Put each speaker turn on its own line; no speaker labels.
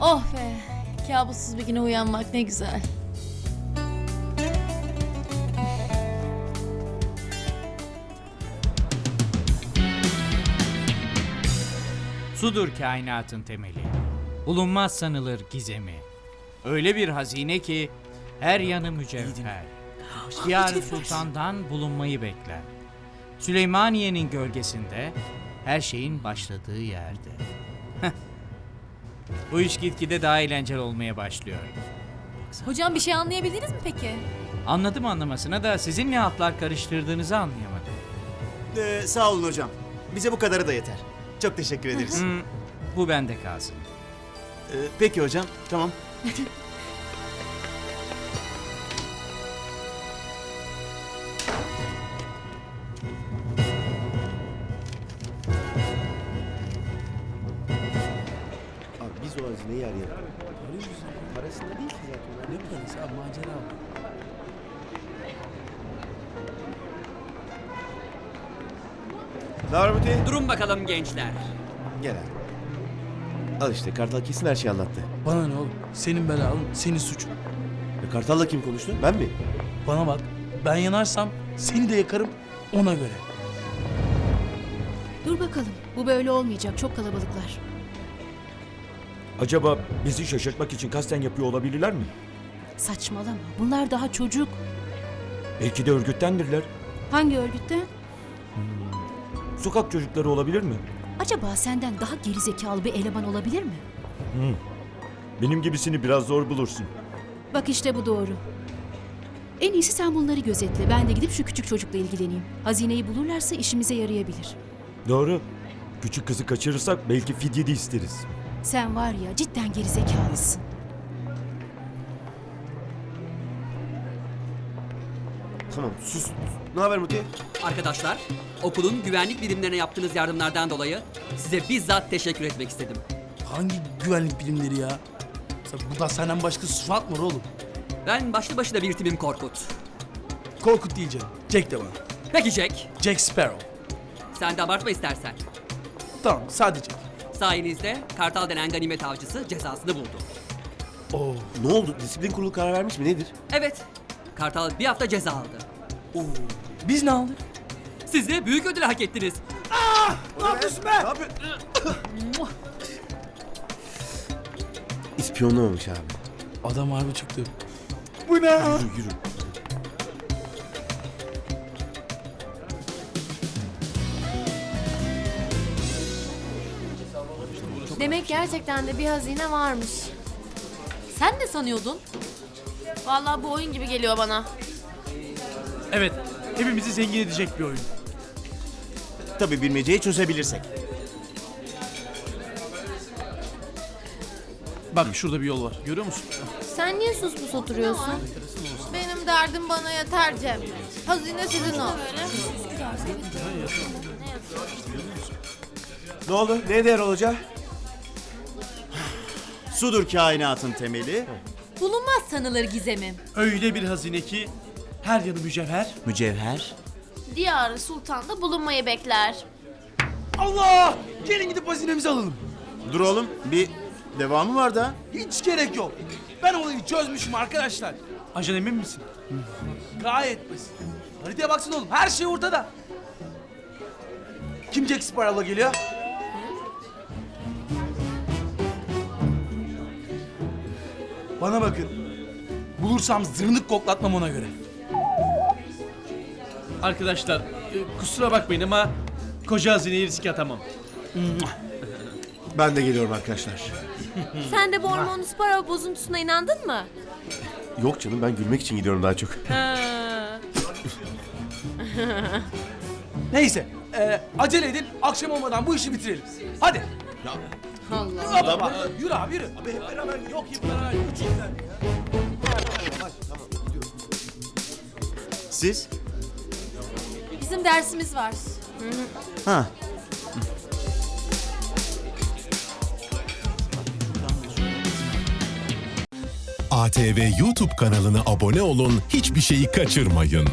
Oh be. Kabussuz bir güne uyanmak ne güzel.
Sudur kainatın temeli. Bulunmaz sanılır gizemi. Öyle bir hazine ki her yanı mücevher. Diyar Sultan'dan bulunmayı bekler. Süleymaniye'nin gölgesinde her şeyin başladığı yerde. Bu iş gitgide daha eğlenceli olmaya başlıyor.
Hocam bir şey anlayabildiniz mi peki?
Anladım anlamasına da sizin ne hatlar karıştırdığınızı anlayamadım.
Ee, sağ olun hocam. Bize bu kadarı da yeter. Çok teşekkür ederiz.
Hmm, bu bende kalsın.
Ee, peki hocam, tamam.
biz o hazineyi yer. Parasında değil ki zaten. Ne parası abi macera
Ne var Muti?
Durun bakalım gençler.
Gel abi. Al işte Kartal kesin her şeyi anlattı.
Bana ne oğlum? Senin belalın, senin suçun.
E, Kartal'la kim konuştu? Ben mi?
Bana bak, ben yanarsam seni de yakarım ona göre.
Dur bakalım. Bu böyle olmayacak. Çok kalabalıklar.
Acaba bizi şaşırtmak için kasten yapıyor olabilirler mi?
Saçmalama. Bunlar daha çocuk.
Belki de örgüttendirler.
Hangi örgütte?
Sokak çocukları olabilir mi?
Acaba senden daha gerizekalı bir eleman olabilir mi?
Benim gibisini biraz zor bulursun.
Bak işte bu doğru. En iyisi sen bunları gözetle. Ben de gidip şu küçük çocukla ilgileneyim. Hazineyi bulurlarsa işimize yarayabilir.
Doğru. Küçük kızı kaçırırsak belki fidye de isteriz.
Sen var ya cidden gerizekalısın.
Tamam sus. Ne haber Muti?
Arkadaşlar, okulun güvenlik birimlerine yaptığınız yardımlardan dolayı size bizzat teşekkür etmek istedim.
Hangi güvenlik bilimleri ya? Sen- Bu da senden başka sıfat mı var oğlum?
Ben başlı başına bir timim Korkut.
Korkut değil canım. Jack de bana.
Peki Jack,
Jack Sparrow.
sen de abartma istersen.
Tamam sadece.
Sayenizde Kartal denen ganimet avcısı cezasını buldu.
Oo.
Ne oldu? Disiplin kurulu karar vermiş mi? Nedir?
Evet, Kartal bir hafta ceza aldı.
Oo. Biz ne aldık?
Siz de büyük ödül hak ettiniz.
Ne yapıyorsun be? Ne yapıyorsun? İspiyonlamamış abi.
Adam harbi çıktı.
Yürü yürü.
Demek gerçekten de bir hazine varmış. Sen ne sanıyordun? Vallahi bu oyun gibi geliyor bana.
Evet. Hepimizi zengin edecek bir oyun.
Tabii bilmeceyi çözebilirsek.
Bak şurada bir yol var. Görüyor musun?
Sen niye sus pus oturuyorsun? Benim derdim bana yeter Cem. Hazine sizin o.
Ne oldu? Ne değer olacak? Sudur kainatın temeli.
Bulunmaz sanılır gizemim.
Öyle bir hazine ki her yanı mücevher.
Mücevher.
Diyarı sultanda bulunmayı bekler.
Allah! Gelin gidip hazinemizi alalım.
Dur oğlum, bir devamı var da.
Hiç gerek yok. Ben olayı çözmüşüm arkadaşlar. Ajan emin misin? Gayet basit. Haritaya baksana oğlum. Her şey ortada. Kim Jack Sparrow'la geliyor? Bana bakın. Bulursam zırnık koklatmam ona göre.
Arkadaşlar e, kusura bakmayın ama koca hazineyi riske atamam.
Ben de geliyorum arkadaşlar.
Sen de bu hormonlu spara bozuntusuna inandın mı?
Yok canım ben gülmek için gidiyorum daha çok.
Neyse. e, acele edin. Akşam olmadan bu işi bitirelim. Hadi. Allah Allah. Yürü abi yürü. Abi hep beraber Yok hep beraber. Üç yüzden.
Siz?
Bizim dersimiz var.
Ha.
ATV YouTube kanalına abone olun, hiçbir şeyi kaçırmayın.